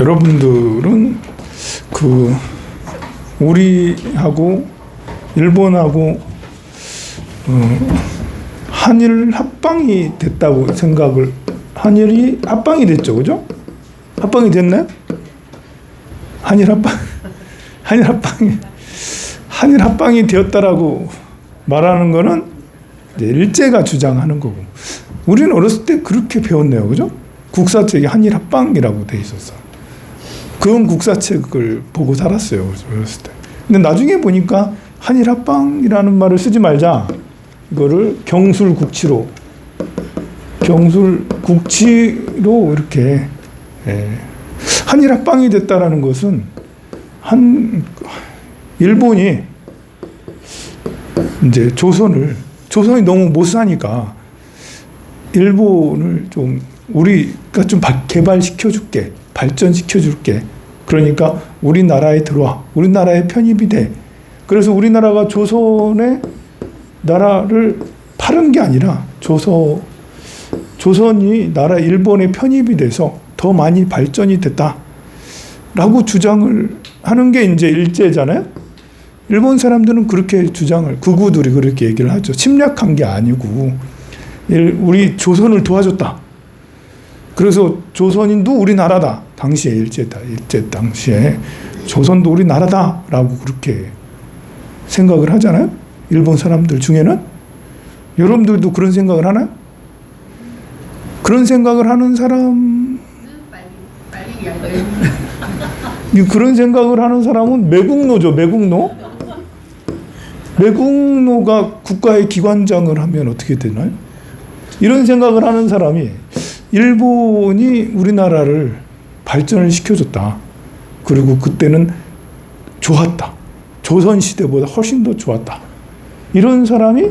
여러분들은 그 우리하고 일본하고 어, 한일 합방이 됐다고 생각을 한일이 합방이 됐죠, 그죠? 합방이 됐나요? 한일 합방 한일 합방이 한일 합방이 되었다라고 말하는 거는 일제가 주장하는 거고 우리는 어렸을 때 그렇게 배웠네요, 그죠? 국사책에 한일 합방이라고 돼 있었어. 그런 국사책을 보고 살았어요, 어렸을 때. 근데 나중에 보니까 한일 합방이라는 말을 쓰지 말자. 이거를 경술 국치로 경술 국치로 이렇게 예. 한일 합방이 됐다라는 것은 한 일본이 이제 조선을 조선이 너무 못 사니까 일본을 좀 우리가 좀 발- 개발시켜 줄게 발전시켜 줄게 그러니까 우리나라에 들어와 우리나라에 편입이 돼 그래서 우리나라가 조선의 나라를 파는 게 아니라 조선 조선이 나라 일본에 편입이 돼서 더 많이 발전이 됐다라고 주장을 하는 게 이제 일제잖아요. 일본 사람들은 그렇게 주장을 극우들이 그렇게 얘기를 하죠. 침략한 게 아니고 일- 우리 조선을 도와줬다. 그래서 조선인도 우리나라다. 당시에 일제 다. 일제 당시에 조선도 우리나라다라고 그렇게 생각을 하잖아요. 일본 사람들 중에는 여러분들도 그런 생각을 하나요? 그런 생각을 하는 사람 그런 생각을 하는 사람은 매국노죠, 매국노. 매국노가 국가의 기관장을 하면 어떻게 되나요? 이런 생각을 하는 사람이 일본이 우리나라를 발전을 시켜줬다. 그리고 그때는 좋았다. 조선 시대보다 훨씬 더 좋았다. 이런 사람이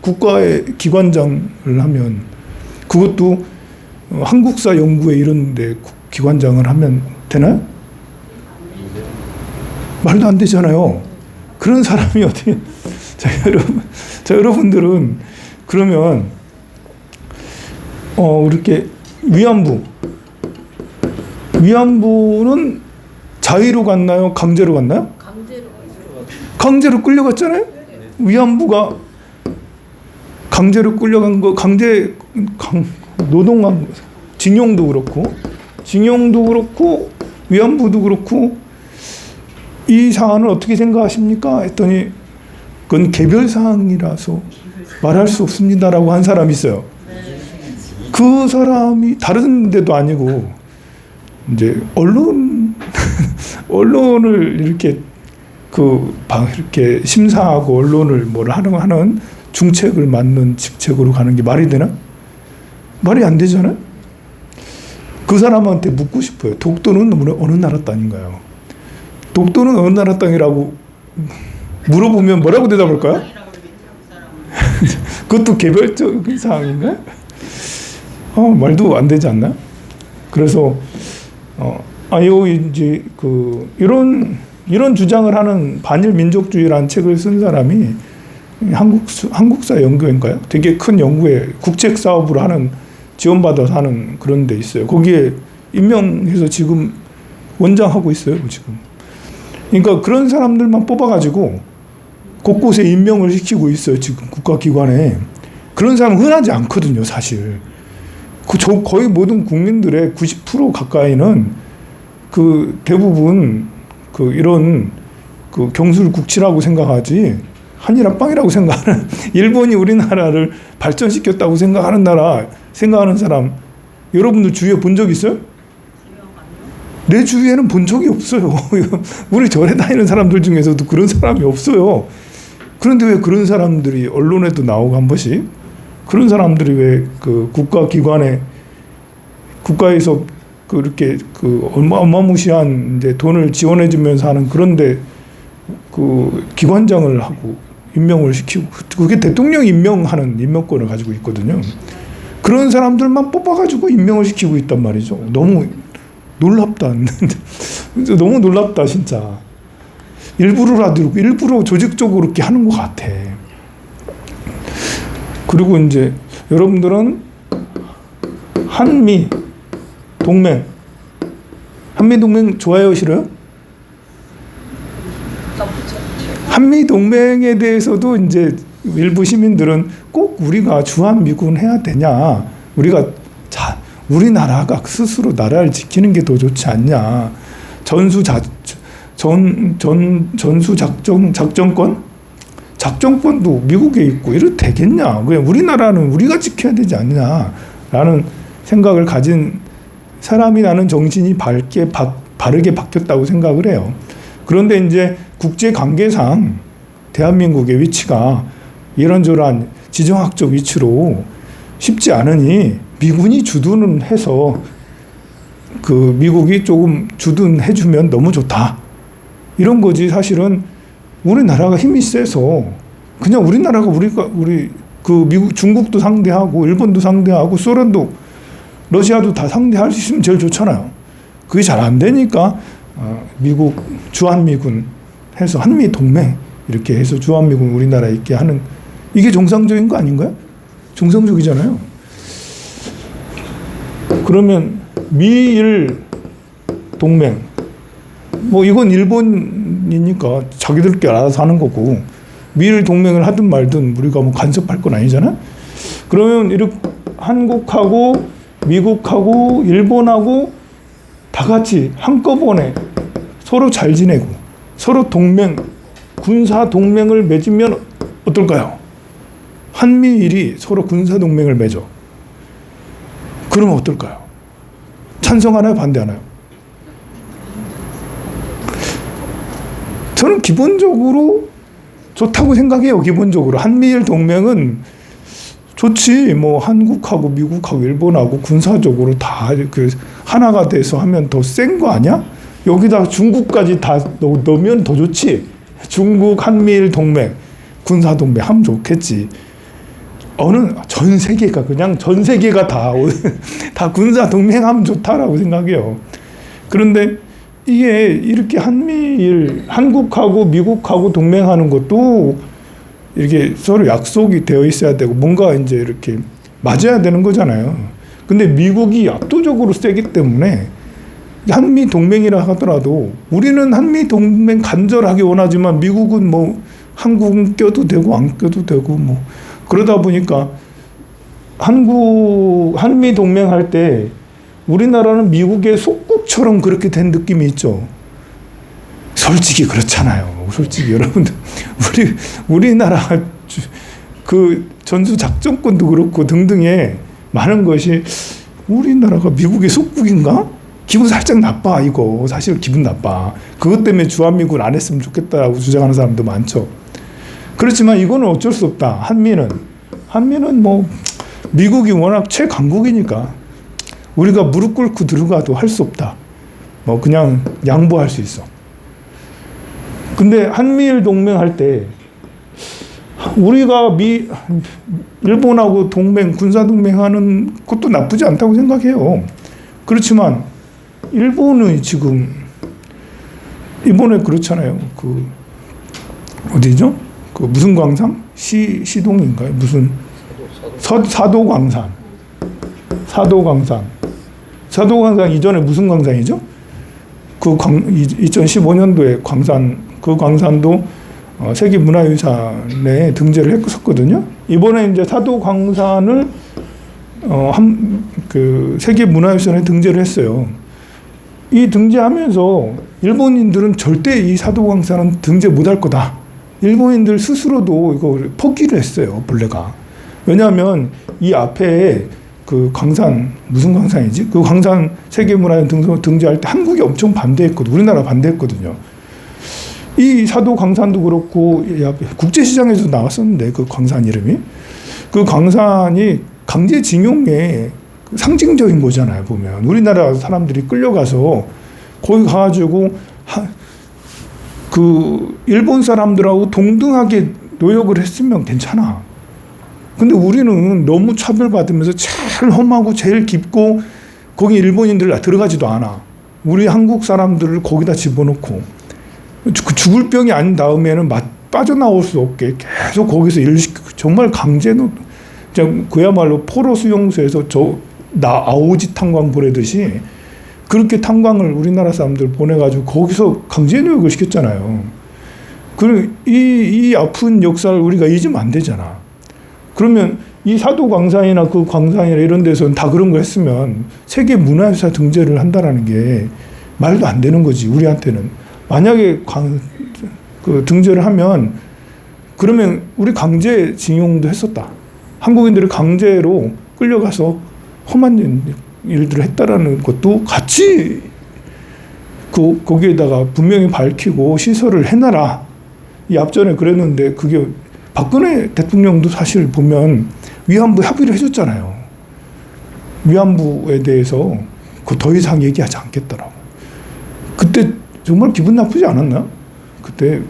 국가의 기관장을 하면 그것도 어, 한국사 연구회 이런데 기관장을 하면 되나요? 말도 안 되잖아요. 그런 사람이 어떻게 자 여러분 자 여러분들은 그러면 어 이렇게 위안부 위안부는 자의로 갔나요? 강제로 갔나요? 강제로 끌려갔잖아요. 위안부가 강제로 끌려간 거 강제 강, 노동한 거, 징용도 그렇고 징용도 그렇고 위안부도 그렇고 이 사안을 어떻게 생각하십니까? 했더니 그건 개별 사항이라서 말할 수 없습니다라고 한 사람이 있어요. 그 사람이 다른 데도 아니고 이제 언론 언론을 이렇게 그 방- 이렇게 심사하고 언론을 뭘 하는 하는 중책을 맡는 직책으로 가는 게 말이 되나? 말이 안 되잖아요. 그 사람한테 묻고 싶어요. 독도는 어느 나라 땅인가요? 독도는 어느 나라 땅이라고 물어보면 뭐라고 대답할까요? 그것도 개별적인 사항인가요? 어, 말도 안 되지 않나? 그래서 어, 아요 이제 그 이런 이런 주장을 하는 반일 민족주의라는 책을 쓴 사람이 한국 수- 한국사 연구회인가요? 되게 큰 연구회 국책 사업으로 하는 지원받아서 하는 그런 데 있어요. 거기에 임명해서 지금 원장하고 있어요, 지금. 그러니까 그런 사람들만 뽑아가지고 곳곳에 임명을 시키고 있어요, 지금 국가기관에. 그런 사람은 흔하지 않거든요, 사실. 그 저- 거의 모든 국민들의 90% 가까이는 그 대부분 그 이런 그 경술 국치라고 생각하지 한일합방이라고 생각하는 일본이 우리나라를 발전시켰다고 생각하는 나라 생각하는 사람 여러분들 주위에 본 적 있어요? 내 주위에는 본 적이 없어요. 우리 절에 다니는 사람들 중에서도 그런 사람이 없어요. 그런데 왜 그런 사람들이 언론에도 나오고 한 번씩 그런 사람들이 왜 그 국가기관에 국가에서 그렇게 그 어마- 어마무시한 이제 돈을 지원해 주면서 하는 그런데 그 기관장을 하고 임명을 시키고 그게 대통령 임명하는 임명권을 가지고 있거든요. 그런 사람들만 뽑아가지고 임명을 시키고 있단 말이죠. 너무 놀랍다. 너무 놀랍다 진짜. 일부러라도 일부러 조직적으로 이렇게 하는 것 같아. 그리고 이제 여러분들은 한미 동맹 한미 동맹 좋아요 싫어요? 한미 동맹에 대해서도 이제 일부 시민들은 꼭 우리가 주한 미군 해야 되냐? 우리가 자 우리나라가 스스로 나라를 지키는 게 더 좋지 않냐? 전수 자전 전 전수 작전 작전권 작전권도 미국에 있고 이래도 되겠냐? 그냥 우리나라는 우리가 지켜야 되지 않냐라는 생각을 가진 사람이 나는 정신이 밝게 바, 바르게 바뀌었다고 생각을 해요. 그런데 이제 국제 관계상 대한민국의 위치가 이런저런 지정학적 위치로 쉽지 않으니 미군이 주둔은 해서 그 미국이 조금 주둔해 주면 너무 좋다. 이런 거지 사실은 우리나라가 힘이 세서 그냥 우리나라가 우리가 우리 그 미국 중국도 상대하고 일본도 상대하고 소련도 러시아도 다 상대할 수 있으면 제일 좋잖아요. 그게 잘 안 되니까 어, 미국 주한미군 해서 한미 동맹 이렇게 해서 주한미군 우리나라에 있게 하는 이게 정상적인 거 아닌가요? 정상적이잖아요. 그러면 미일 동맹 뭐 이건 일본이니까 자기들끼리 알아서 하는 거고 미일 동맹을 하든 말든 우리가 뭐 간섭할 건 아니잖아. 그러면 이렇게 한국하고 미국하고 일본하고 다 같이 한꺼번에 서로 잘 지내고 서로 동맹 군사 동맹을 맺으면 어떨까요? 한미일이 서로 군사 동맹을 맺어. 그러면 어떨까요? 찬성하나요? 반대하나요? 저는 기본적으로 좋다고 생각해요. 기본적으로 한미일 동맹은 좋지. 뭐 한국하고 미국하고 일본하고 군사적으로 다 그 하나가 돼서 하면 더 센 거 아니야? 여기다 중국까지 다 넣, 넣으면 더 좋지. 중국 한미일 동맹 군사 동맹 하면 좋겠지. 어느 전 세계가 그냥 전 세계가 다 다 군사 동맹하면 좋다라고 생각해요. 그런데 이게 이렇게 한미일 한국하고 미국하고 동맹하는 것도 이렇게 서로 약속이 되어 있어야 되고 뭔가 이제 이렇게 맞아야 되는 거잖아요. 근데 미국이 압도적으로 세기 때문에 한미 동맹이라 하더라도 우리는 한미 동맹 간절하게 원하지만 미국은 뭐 한국은 껴도 되고 안 껴도 되고 뭐 그러다 보니까 한국 한미 동맹 할 때 우리나라는 미국의 속 국처럼 그렇게 된 느낌이 있죠. 솔직히 그렇잖아요. 솔직히 여러분들 우리 우리나라 주- 그 전수 작전권도 그렇고 등등의 많은 것이 우리나라가 미국의 속국인가? 기분 살짝 나빠 이거 사실 기분 나빠. 그것 때문에 주한미군 안 했으면 좋겠다라고 주장하는 사람도 많죠. 그렇지만 이거는 어쩔 수 없다. 한미는 한미는 뭐 미국이 워낙 최강국이니까 우리가 무릎 꿇고 들어가도 할 수 없다. 뭐 그냥 양보할 수 있어. 근데 한미일 동맹 할 때 우리가 미 일본하고 동맹 군사 동맹하는 것도 나쁘지 않다고 생각해요. 그렇지만 일본은 지금 이번에 그렇잖아요. 그 어디죠? 그 무슨 광산? 시 시동인가요? 무슨 서, 사도 광산. 사도 광산. 사도 광산 이전에 무슨 광산이죠? 그 광, 2015년도에 광산 그 광산도 어, 세계 문화유산에 등재를 했었거든요. 이번에 이제 사도 광산을 어, 한, 그 세계 문화유산에 등재를 했어요. 이 등재하면서 일본인들은 절대 이 사도 광산은 등재 못할 거다. 일본인들 스스로도 이거 포기를 했어요. 본래가. 왜냐하면 이 앞에 그 광산 무슨 광산이지? 그 광산 세계문화유산 등- 등재할 때 한국이 엄청 반대했거든. 우리나라 반대했거든요. 이 사도 광산도 그렇고 국제시장에서 나왔었는데 그 광산 이름이 그 광산이 강제징용의 상징적인 거잖아요 보면 우리나라 사람들이 끌려가서 거기 가가지고 하, 그 일본 사람들하고 동등하게 노역을 했으면 괜찮아. 근데 우리는 너무 차별받으면서 제일 험하고 제일 깊고 거기 일본인들 들어가지도 않아. 우리 한국 사람들을 거기다 집어넣고 그 죽을 병이 아닌 다음에는 맛 빠져나올 수 없게 계속 거기서 시키고 정말 강제노 그야말로 포로 수용소에서 저 나 아오지 탄광 보내듯이 그렇게 탄광을 우리나라 사람들 보내가지고 거기서 강제노역을 시켰잖아요. 그리고 이, 이 아픈 역사를 우리가 잊으면 안 되잖아. 그러면 이 사도 광산이나 그 광산이나 이런 데서는 다 그런 거 했으면 세계 문화유산 등재를 한다라는 게 말도 안 되는 거지 우리한테는 만약에 광, 그 등재를 하면 그러면 우리 강제 징용도 했었다. 한국인들을 강제로 끌려가서 험한 일- 일들을 했다라는 것도 같이 그 거기에다가 분명히 밝히고 시설을 해놔라. 이 앞전에 그랬는데 그게 박근혜 대통령도 사실 보면 위안부 합의를 해줬잖아요. 위안부에 대해서 그 더 이상 얘기하지 않겠더라고. 그때 정말 기분 나쁘지 않았나? 그때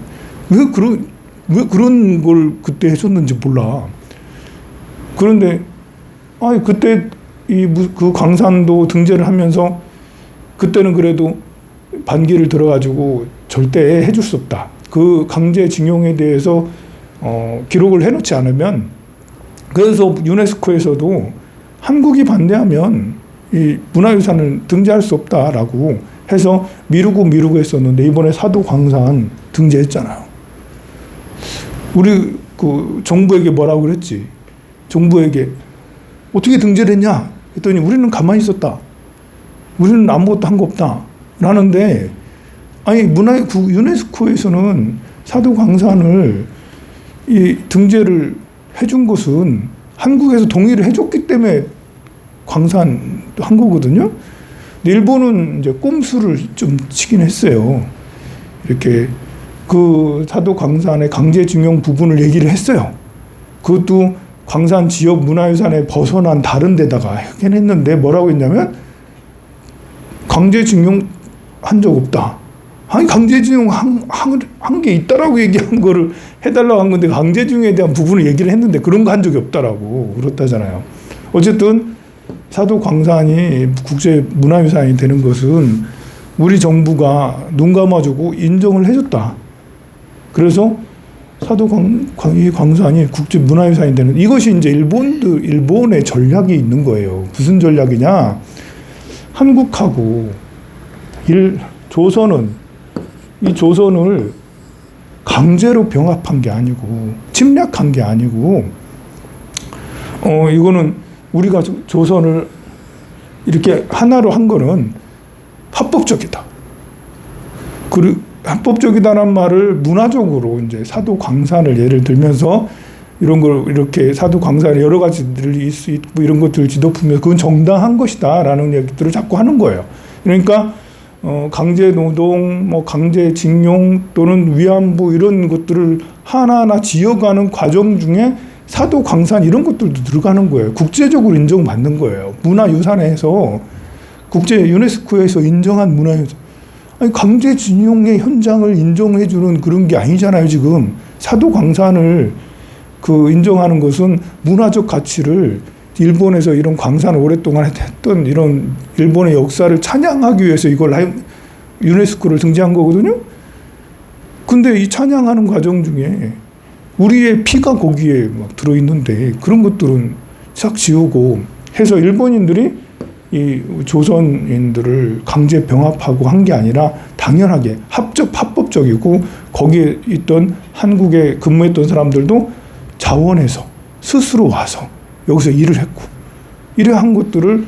왜 그런 왜 그런 걸 그때 해줬는지 몰라. 그런데 아니 그때 이 그 광산도 등재를 하면서 그때는 그래도 반기를 들어가지고 절대 해줄 수 없다. 그 강제징용에 대해서 어, 기록을 해놓지 않으면 그래서 유네스코에서도 한국이 반대하면 이 문화유산을 등재할 수 없다라고 해서 미루고 미루고 했었는데 이번에 사도 광산 등재했잖아요. 우리 그 정부에게 뭐라고 그랬지? 정부에게 어떻게 등재를 했냐? 했더니 우리는 가만히 있었다. 우리는 아무것도 한 거 없다. 라는데 아니 문화 국 유네스코에서는 사도 광산을 이 등재를 해준 것은 한국에서 동의를 해줬기 때문에 광산 한 거거든요. 일본은 이제 꼼수를 좀 치긴 했어요. 이렇게 그 사도 광산의 강제징용 부분을 얘기를 했어요. 그것도 광산 지역 문화유산에 벗어난 다른 데다가 하긴 했는데 뭐라고 했냐면 강제징용 한 적 없다. 아니 강제징용 한한 게 있다라고 얘기한 거를 해달라고 한 건데 강제징용에 대한 부분을 얘기를 했는데 그런 거 한 적이 없다라고 그렇다잖아요. 어쨌든 사도 광산이 국제 문화유산이 되는 것은 우리 정부가 눈 감아주고 인정을 해줬다. 그래서 사도 광, 광산이 국제 문화유산이 되는 이것이 이제 일본도 일본의 전략이 있는 거예요. 무슨 전략이냐? 한국하고 일 조선은 이 조선을 강제로 병합한 게 아니고 침략한 게 아니고 어 이거는 우리가 조- 조선을 이렇게 하나로 한 거는 합법적이다. 그리고 합법적이다는 말을 문화적으로 이제 사도 광산을 예를 들면서 이런 걸 이렇게 사도 광산에 여러 수 있고 이런 것들을 지도품에 그건 정당한 것이다라는 얘기들을 자꾸 하는 거예요. 그러니까 어, 강제 노동, 뭐 강제 징용 또는 위안부 이런 것들을 하나하나 지어가는 과정 중에 사도 광산 이런 것들도 들어가는 거예요. 국제적으로 인정받는 거예요. 문화유산에서 국제 유네스코에서 인정한 문화유산. 아니 강제 징용의 현장을 인정해 주는 그런 게 아니잖아요. 지금 사도 광산을 그 인정하는 것은 문화적 가치를 일본에서 이런 광산을 오랫동안 했던 이런 일본의 역사를 찬양하기 위해서 이걸 하- 유네스코를 등재한 거거든요. 근데 이 찬양하는 과정 중에 우리의 피가 거기에 막 들어있는데 그런 것들은 싹 지우고 해서 일본인들이 이 조선인들을 강제 병합하고 한 게 아니라 당연하게 합적 합법적이고 거기에 있던 한국에 근무했던 사람들도 자원해서 스스로 와서 여기서 일을 했고 이래 한 것들을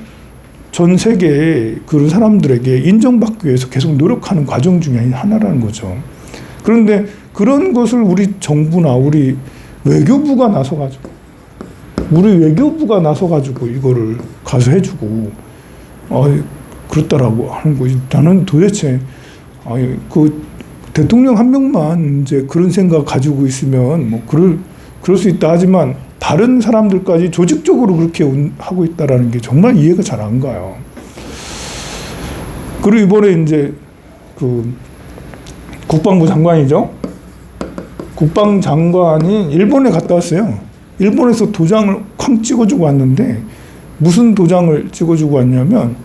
전 세계의 그런 사람들에게 인정받기 위해서 계속 노력하는 과정 중에 하나라는 거죠. 그런데 그런 것을 우리 정부나 우리 외교부가 나서가지고 우리 외교부가 나서가지고 이거를 가서 해주고 어 그렇다라고 하는 거지. 나는 도대체 아니 그 대통령 한 명만 이제 그런 생각 가지고 있으면 뭐 그럴 그럴 수 있다 하지만 다른 사람들까지 조직적으로 그렇게 운- 하고 있다라는 게 정말 이해가 잘 안 가요. 그리고 이번에 이제 그 국방부 장관이죠. 국방장관이 일본에 갔다 왔어요. 일본에서 도장을 쾅 찍어주고 왔는데 무슨 도장을 찍어주고 왔냐면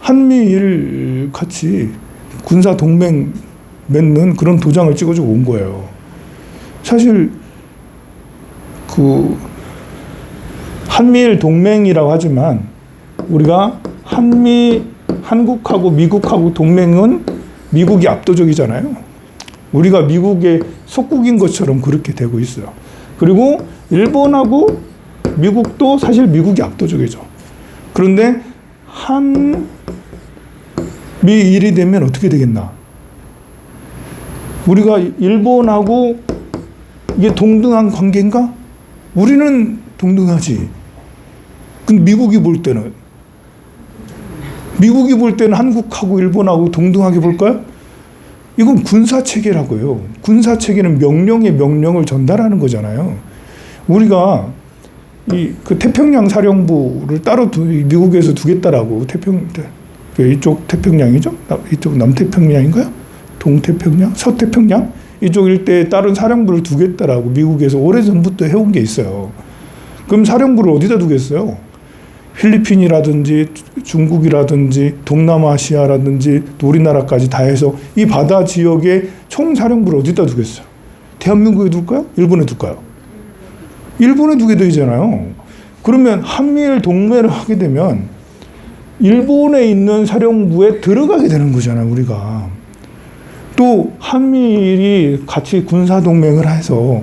한미일 같이 군사 동맹 맺는 그런 도장을 찍어주고 온 거예요. 사실 그 한미일 동맹이라고 하지만 우리가 한미 한국하고 미국하고 동맹은 미국이 압도적이잖아요. 우리가 미국의 속국인 것처럼 그렇게 되고 있어요. 그리고 일본하고 미국도 사실 미국이 압도적이죠. 그런데 한 미일이 되면 어떻게 되겠나? 우리가 일본하고 이게 동등한 관계인가? 우리는 동등하지. 근데 미국이 볼 때는 미국이 볼 때는 한국하고 일본하고 동등하게 볼까요? 이건 군사 체계라고요. 군사 체계는 명령의 명령을 전달하는 거잖아요. 우리가 이 그 태평양 사령부를 따로 두, 미국에서 두겠다라고 태평 그 이쪽 태평양이죠? 나- 이쪽 남태평양인가요? 동태평양, 서태평양 이쪽 일대에 다른 사령부를 두겠다라고 미국에서 오래 전부터 해온 게 있어요. 그럼 사령부를 어디다 두겠어요? 필리핀이라든지 중국이라든지 동남아시아라든지 또 우리나라까지 다 해서 이 바다 지역의 총 사령부를 어디다 두겠어요? 대한민국에 둘까요? 일본에 둘까요? 일본에 두게 되잖아요. 그러면 한미일 동맹을 하게 되면 일본에 있는 사령부에 들어가게 되는 거잖아요, 우리가. 또 한미일이 같이 군사 동맹을 해서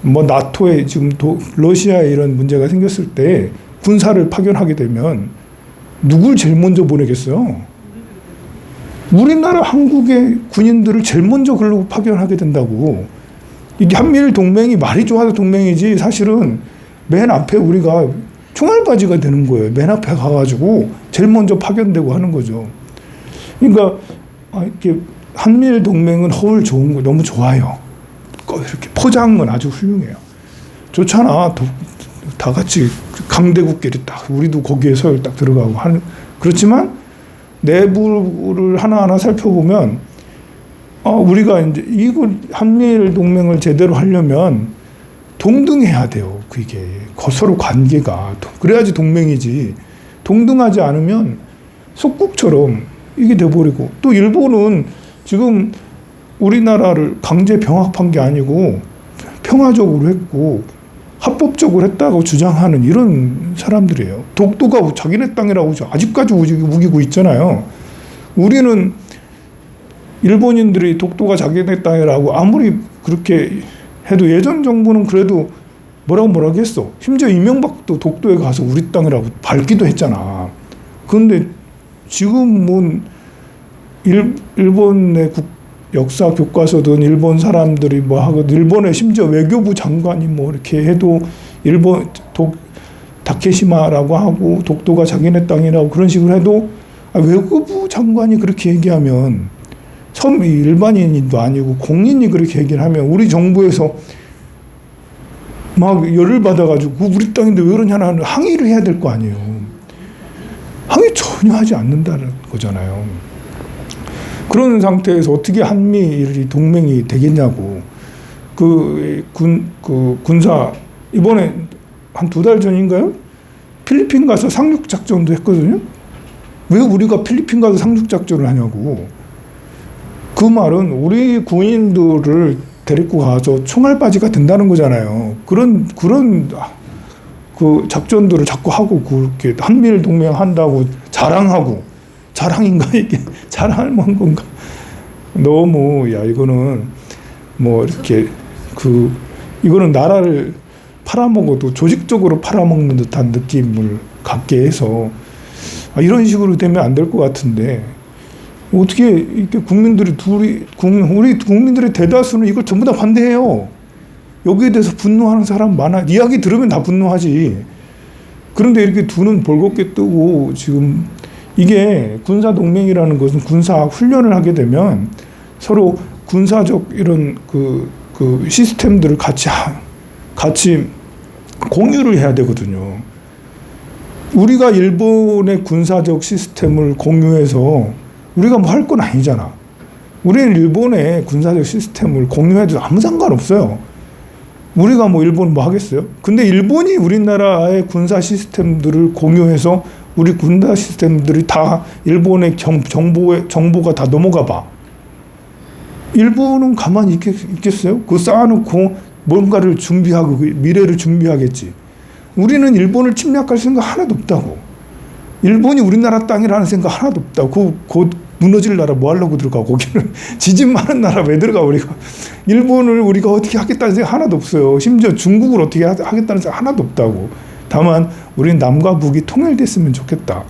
뭐 나토에 지금 도, 러시아에 이런 문제가 생겼을 때 군사를 파견하게 되면 누굴 제일 먼저 보내겠어요? 우리나라 한국의 군인들을 제일 먼저 글로 파견하게 된다고. 이게 한미일 동맹이 말이 좋아서 동맹이지 사실은 맨 앞에 우리가 총알바지가 되는 거예요. 맨 앞에 가가지고 제일 먼저 파견되고 하는 거죠. 그러니까 아, 이렇게 한미일 동맹은 허울 좋은 거 너무 좋아요. 거- 이렇게 포장은 아주 훌륭해요. 좋잖아. 도- 다 같이 강대국끼리 딱 우리도 거기에 서열 딱 들어가고 하는 그렇지만 내부를 하나하나 살펴보면 어, 우리가 이제 이걸 한미일 동맹을 제대로 하려면 동등해야 돼요. 그게 거- 서로 관계가 도- 그래야지 동맹이지. 동등하지 않으면 속국처럼 이게 돼버리고 또 일본은 지금 우리나라를 강제 병합한 게 아니고 평화적으로 했고 합법적으로 했다고 주장하는 이런 사람들이에요. 독도가 자기네 땅이라고 아직까지 우기- 우기고 있잖아요. 우리는 일본인들이 독도가 자기네 땅이라고 아무리 그렇게 해도 예전 정부는 그래도 뭐라고 뭐라고 했어. 심지어 이명박도 독도에 가서 우리 땅이라고 밟기도 했잖아. 그런데 지금은 일, 일본의 국, 역사 교과서든 일본 사람들이 뭐 하고 일본의 심지어 외교부 장관이 뭐 이렇게 해도 일본 독 다케시마라고 하고 독도가 자기네 땅이라고 그런 식으로 해도 아, 외교부 장관이 그렇게 얘기하면 처음 일반인도 아니고 공인이 그렇게 얘기를 하면 우리 정부에서 막 열을 받아가지고 그 우리 땅인데 왜 그러냐는 항의를 해야 될 거 아니에요. 항의 전혀 하지 않는다는 거잖아요. 그런 상태에서 어떻게 한미일이 동맹이 되겠냐고 그 군 그 군사 이번에 한 두 달 전인가요? 필리핀 가서 상륙 작전도 했거든요. 왜 우리가 필리핀 가서 상륙 작전을 하냐고. 그 말은 우리 군인들을 데리고 가서 총알바지가 된다는 거잖아요. 그런 그런 그 작전들을 자꾸 하고 그렇게 한미일 동맹 한다고 자랑하고 자랑인가 이게 자랑할 건가? 너무 야 이거는 뭐 이렇게 그 이거는 나라를 팔아먹어도 조직적으로 팔아먹는 듯한 느낌을 갖게 해서 아, 이런 식으로 되면 안 될 것 같은데 어떻게 이렇게 국민들이 둘이 국민 우리 국민들의 대다수는 이걸 전부 다 반대해요. 여기에 대해서 분노하는 사람 많아. 이야기 들으면 다 분노하지. 그런데 이렇게 두눈 벌겋게 뜨고 지금 이게 군사 동맹이라는 것은 군사 훈련을 하게 되면 서로 군사적 이런 그, 그 시스템들을 같이 하- 같이 공유를 해야 되거든요. 우리가 일본의 군사적 시스템을 공유해서 우리가 뭐 할 건 아니잖아. 우리는 일본의 군사적 시스템을 공유해도 아무 상관없어요. 우리가 뭐 일본 뭐 하겠어요? 근데 일본이 우리나라의 군사 시스템들을 공유해서 우리 군사 시스템들이 다 일본의 정, 정보에 정보가 다 넘어가 봐. 일본은 가만히 있겠, 있겠어요? 그거 쌓아놓고 뭔가를 준비하고 그 미래를 준비하겠지. 우리는 일본을 침략할 생각 하나도 없다고. 일본이 우리나라 땅이라는 생각 하나도 없다. 그, 곧 무너질 나라 뭐 하려고 들어가 거기는 지진 많은 나라 왜 들어가 우리가 일본을 우리가 어떻게 하겠다는 생각 하나도 없어요. 심지어 중국을 어떻게 하- 하겠다는 생각 하나도 없다고. 다만 우리는 남과 북이 통일됐으면 좋겠다.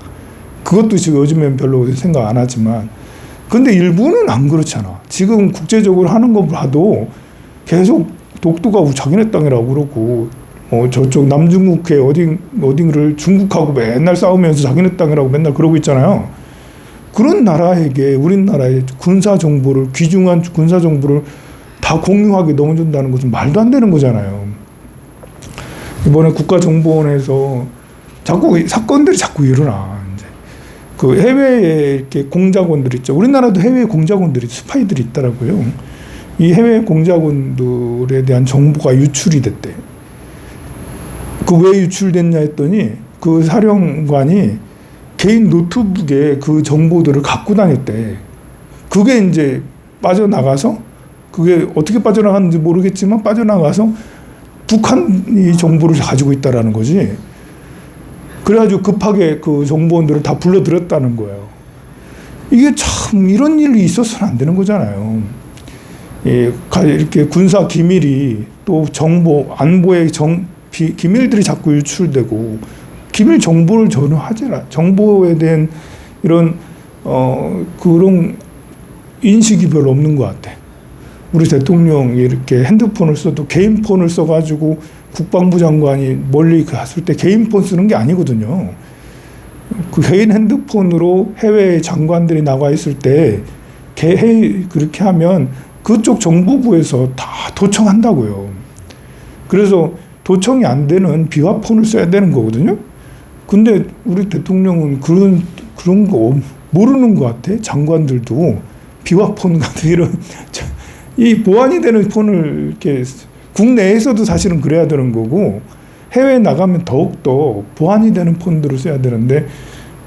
그것도 지금 요즘엔 별로 생각 안 하지만 근데 일본은 안 그렇잖아. 지금 국제적으로 하는 거 봐도 계속 독도가 자기네 땅이라고 그러고 어 저쪽 남중국해 어딘 어딘를 중국하고 맨날 싸우면서 자기네 땅이라고 맨날 그러고 있잖아요. 그런 나라에게 우리나라의 군사 정보를 귀중한 군사 정보를 다 공유하게 넘어준다는 것은 말도 안 되는 거잖아요. 이번에 국가정보원에서 자꾸 이 사건들이 자꾸 일어나. 이제 그 해외에 이렇게 공작원들 있죠. 우리나라도 해외 공작원들이 스파이들이 있더라고요. 이 해외 공작원들에 대한 정보가 유출이 됐대. 그 왜 유출됐냐 했더니 그 사령관이 개인 노트북에 그 정보들을 갖고 다녔대. 그게 이제 빠져나가서 그게 어떻게 빠져나갔는지 모르겠지만 빠져나가서 북한 이 정보를 가지고 있다라는 거지. 그래가지고 급하게 그 정보원들을 다 불러들였다는 거예요. 이게 참 이런 일이 있어서는 안 되는 거잖아요. 예, 가- 이렇게 군사 기밀이 또 정보 안보의 정 비, 기밀들이 자꾸 유출되고 기밀 정보를 전혀 하지라 정보에 대한 이런 어 그런 인식이 별로 없는 것 같아. 우리 대통령이 이렇게 핸드폰을 써도 개인 폰을 써가지고 국방부 장관이 멀리 갔을 때 개인 폰 쓰는 게 아니거든요. 그 개인 핸드폰으로 해외 장관들이 나가 있을 때 개, 해- 그렇게 하면 그쪽 정보부에서 다 도청한다고요. 그래서 도청이 안 되는 비화폰을 써야 되는 거거든요. 근데 우리 대통령은 그런 그런 거 모르는 것 같아. 장관들도 비화폰 같은 이런 저- 이 보안이 되는 폰을 이렇게 국내에서도 사실은 그래야 되는 거고 해외 나가면 더욱 더 보안이 되는 폰들을 써야 되는데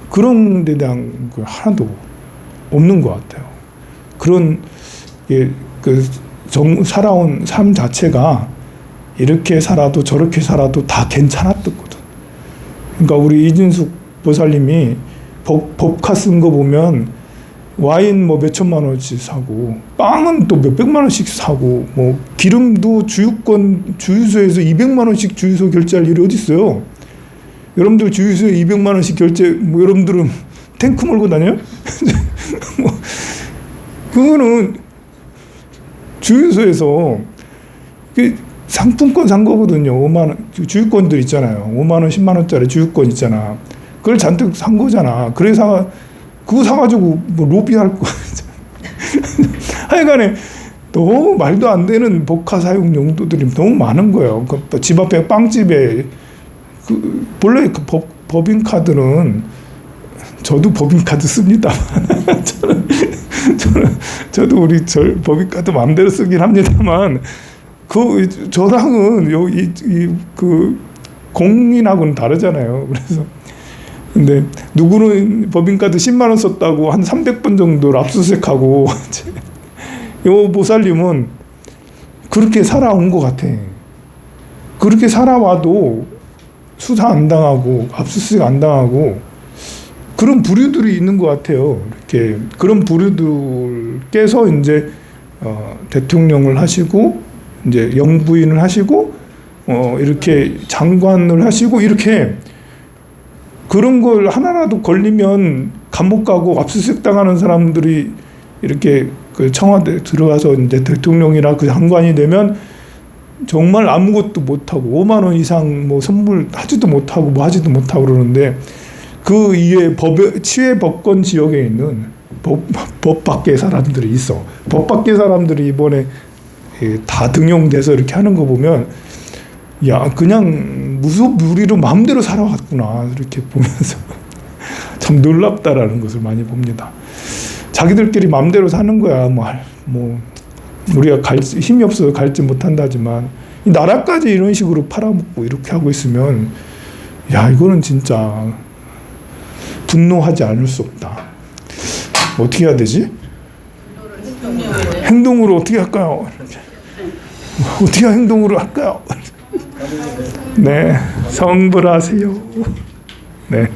그런 데 대한 그 하나도 없는 것 같아요. 그런 예, 그 정, 살아온 삶 자체가 이렇게 살아도 저렇게 살아도 다 괜찮았었거든. 그러니까 우리 이진숙 보살님이 법, 법카 쓴 거 보면 와인 뭐 몇천만 원씩 사고 빵은 또 몇백만 원씩 사고 뭐 기름도 주유권 주유소에서 200만 원씩 주유소 결제할 일이 어디 있어요? 여러분들 주유소에 200만 원씩 결제 뭐 여러분들은 탱크 몰고 다녀요? 뭐 그거는 주유소에서 그 상품권 산 거거든요. 5만 원 주- 주유권들 있잖아요. 5만 원, 10만 원짜리 주유권 있잖아. 그걸 잔뜩 산 거잖아. 그래서 그거 사가지고 뭐 로비할 거. 하여간에 너무 말도 안 되는 복화 사용 용도들이 너무 많은 거예요. 그 집 앞에 빵집에 그 본래 그 법, 법인카드는 저도 법인카드 씁니다. 저는, 저는 저도 우리 절 법인카드 마음대로 쓰긴 합니다만 그 저랑은 요이그 공인하고는 다르잖아요. 그래서 근데 누구는 법인카드 10만 원 썼다고 한 300번 정도 압수수색하고 요 보살님은 그렇게 살아온 것 같아. 그렇게 살아와도 수사 안 당하고 압수수색 안 당하고 그런 부류들이 있는 것 같아요. 이렇게 그런 부류들께서 이제 어, 대통령을 하시고 이제 영부인을 하시고 어, 이렇게 장관을 하시고 이렇게 그런 걸 하나라도 걸리면 감옥 가고 압수수색 당하는 사람들이 이렇게 그 청와대 들어가서 이제 대통령이나 그 장관이 되면 정말 아무것도 못하고 5만 원 이상 뭐 선물 하지도 못하고 뭐 하지도 못하고 그러는데 그 이외에 법에 치외 법권 지역에 있는 법, 법 밖의 사람들이 있어. 법 밖의 사람들이 이번에 예, 다 등용돼서 이렇게 하는 거 보면 야 그냥 무속 무리로 마음대로 살아왔구나 이렇게 보면서 참 놀랍다라는 것을 많이 봅니다. 자기들끼리 마음대로 사는 거야 뭐, 할- 뭐 우리가 갈 수- 힘이 없어서 갈지 못한다지만 이 나라까지 이런 식으로 팔아먹고 이렇게 하고 있으면 야 이거는 진짜 분노하지 않을 수 없다. 어떻게 해야 되지? 행동으로 어떻게 할까요? 어떻게 행동으로 할까요? 네, 성불하세요. 네.